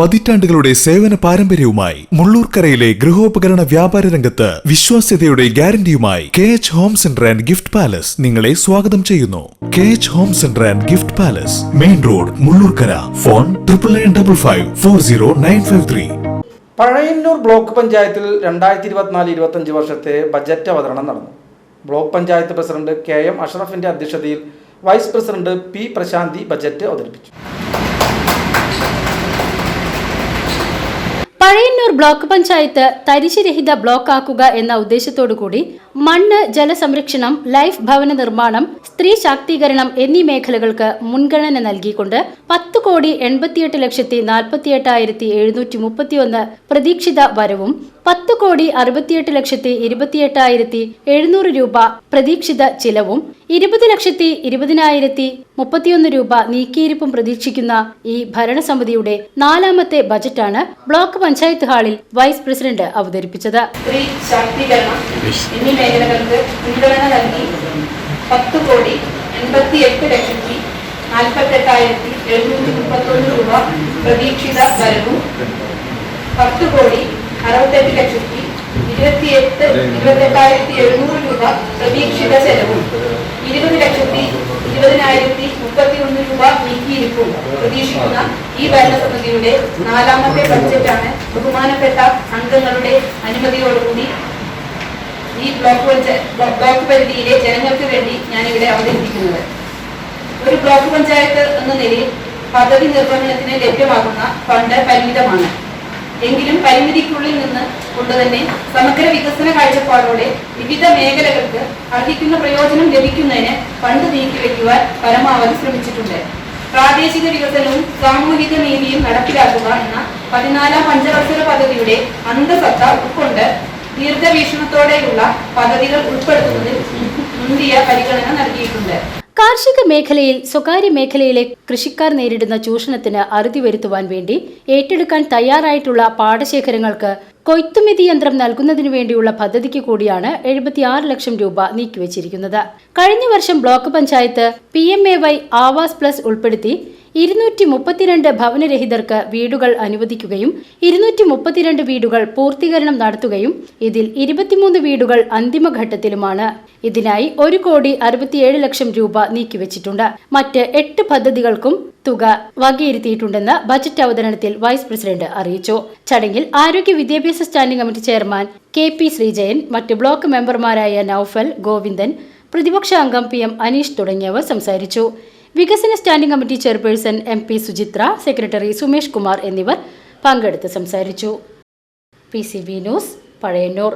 പതിറ്റാണ്ടുകളുടെ സേവന പാരമ്പര്യവുമായി മുള്ളൂർക്കരയിലെ ഗൃഹോപകരണ വ്യാപാര രംഗത്ത് വിശ്വാസ്യതയുടെ ഗ്യാരണ്ടിയുമായി K H home centre and gift palace നിങ്ങളെ സ്വാഗതം ചെയ്യുന്നു. K H home centre and gift palace main road Mullurkara. Phone triple nine double five four zero nine five three. Pazhayannur block പഞ്ചായത്തിൽ രണ്ടായിരത്തി ഇരുപത്തിനാല് ഇരുപത്തഞ്ച് വർഷത്തെ ബജറ്റ് അവതരണം നടന്നു. Block panchayat president K M അഷറഫിന്റെ അധ്യക്ഷതയിൽ vice president P Prashanthi budget അവതരിപ്പിച്ചു. Sorry, Pazhayannur block panchayat തരിശുരഹിത ബ്ലോക്ക് ആക്കുക എന്ന ഉദ്ദേശത്തോടു കൂടി മണ്ണ് ജലസംരക്ഷണം ലൈഫ് ഭവന നിർമ്മാണം സ്ത്രീ ശാക്തീകരണം എന്നീ മേഖലകൾക്ക് മുൻഗണന നൽകിക്കൊണ്ട് പത്ത് കോടി എൺപത്തിയെട്ട് ലക്ഷത്തി നാൽപ്പത്തിയെട്ടായിരത്തി എഴുന്നൂറ്റി മുപ്പത്തിയൊന്ന് പ്രതീക്ഷിത വരവും പത്ത് കോടി അറുപത്തിയെട്ട് ലക്ഷത്തി ഇരുപത്തിയെട്ടായിരത്തി എഴുന്നൂറ് രൂപ പ്രതീക്ഷിത ചിലവും ഇരുപത് ലക്ഷത്തി ഇരുപതിനായിരത്തി മുപ്പത്തിയൊന്ന് രൂപ നീക്കിയിരിപ്പും പ്രതീക്ഷിക്കുന്ന ഈ ഭരണസമിതിയുടെ നാലാമത്തെ ബജറ്റാണ് ബ്ലോക്ക് പഞ്ചായത്ത് ഹാളിൽ വൈസ് പ്രസിഡന്റ് അവതരിപ്പിച്ചത്. എന്നീ മേഖലകൾക്ക് നൽകി പത്ത് കോടി എൺപത്തി എട്ട് ലക്ഷത്തി നാൽപ്പത്തെട്ടായിരത്തി എഴുന്നൂറ്റി മുപ്പത്തൊന്ന് രൂപ പ്രതീക്ഷിത വരവും പത്ത് കോടി അറുപത്തെട്ട് ലക്ഷത്തി ഇരുപത്തിയെട്ട് ഇരുപത്തെട്ടായിരത്തി എഴുന്നൂറ് രൂപ പ്രതീക്ഷിത ചെലവും. ഇരുപത് ലക്ഷത്തി ഇരുപതിനായിരത്തി മുപ്പത്തി ഒന്ന് രൂപ നീക്കിയിരിക്കും. പ്രതീക്ഷിക്കുന്ന ഈ ഭരണസമിതിയുടെ നാലാമത്തെ ബഡ്ജറ്റാണ് ബഹുമാനപ്പെട്ട അംഗങ്ങളുടെ അനുമതിയോടുകൂടി ഈ ബ്ലോക്ക് ബ്ലോക്ക് പരിധിയിലെ ജനങ്ങൾക്ക് വേണ്ടി ഞാനിവിടെ അവതരിപ്പിക്കുന്നത്. ഒരു ബ്ലോക്ക് പഞ്ചായത്ത് എന്ന നിലയിൽ പദ്ധതി നിർവഹണത്തിന് ലഭ്യമാകുന്ന ഫണ്ട് പരിമിതമാണ്. എങ്കിലും പരിമിതിക്കുള്ളിൽ നിന്ന് കൊണ്ടുതന്നെ സമഗ്ര വികസന കാഴ്ചപ്പാടോടെ വിവിധ മേഖലകൾക്ക് അർഹിക്കുന്ന പ്രയോജനം ലഭിക്കുന്നതിന് പണ്ട് നീക്കിവെക്കുവാൻ പരമാവധി ശ്രമിച്ചിട്ടുണ്ട്. പ്രാദേശിക വികസനവും സാമൂഹിക നീതിയും നടപ്പിലാക്കുക എന്ന പതിനാലാം പഞ്ചവത്സര പദ്ധതിയുടെ അന്തസത്ത ഉൾക്കൊണ്ട് ദീർഘവീക്ഷണത്തോടെയുള്ള പദ്ധതികൾ ഉൾപ്പെടുത്തുന്നതിൽ മുന്തിയ പരിഗണന നൽകിയിട്ടുണ്ട്. കാർഷിക മേഖലയിൽ സ്വകാര്യ മേഖലയിലെ കൃഷിക്കാർ നേരിടുന്ന ചൂഷണത്തിന് അറുതി വരുത്തുവാൻ വേണ്ടി ഏറ്റെടുക്കാൻ തയ്യാറായിട്ടുള്ള പാടശേഖരങ്ങൾക്ക് കൊയ്ത്തുമിതി യന്ത്രം നൽകുന്നതിനു വേണ്ടിയുള്ള പദ്ധതിക്ക് കൂടിയാണ് എഴുപത്തിയാറ് ലക്ഷം രൂപ നീക്കിവച്ചിരിക്കുന്നത്. കഴിഞ്ഞ വർഷം block panchayat P M A Y Awas plus ഉൾപ്പെടുത്തി ഇരുന്നൂറ്റി മുപ്പത്തിരണ്ട് ഭവനരഹിതർക്ക് വീടുകൾ അനുവദിക്കുകയും ഇരുന്നൂറ്റി മുപ്പത്തിരണ്ട് വീടുകൾ പൂർത്തീകരണം നടത്തുകയും ഇതിൽ ഇരുപത്തിമൂന്ന് വീടുകൾ അന്തിമഘട്ടത്തിലുമാണ്. ഇതിനായി ഒരു കോടി അറുപത്തിയേഴ് ലക്ഷം രൂപ നീക്കിവച്ചിട്ടുണ്ട്. മറ്റ് എട്ട് പദ്ധതികൾക്കും തുക വകയിരുത്തിയിട്ടുണ്ടെന്ന് ബജറ്റ് അവതരണത്തിൽ വൈസ് പ്രസിഡന്റ് അറിയിച്ചു. ചടങ്ങിൽ ആരോഗ്യ വിദ്യാഭ്യാസ standing committee chairman K P Sreejayan മറ്റ് ബ്ലോക്ക് മെമ്പർമാരായ നൌഫൽ ഗോവിന്ദൻ പ്രതിപക്ഷ അംഗം പി എം അനീഷ് തുടങ്ങിയവർ സംസാരിച്ചു. വികസന standing committee chairperson M P Suchitra secretary Sumesh Kumar എന്നിവർ പങ്കെടുത്ത് സംസാരിച്ചു. P C B news Pazhayannur.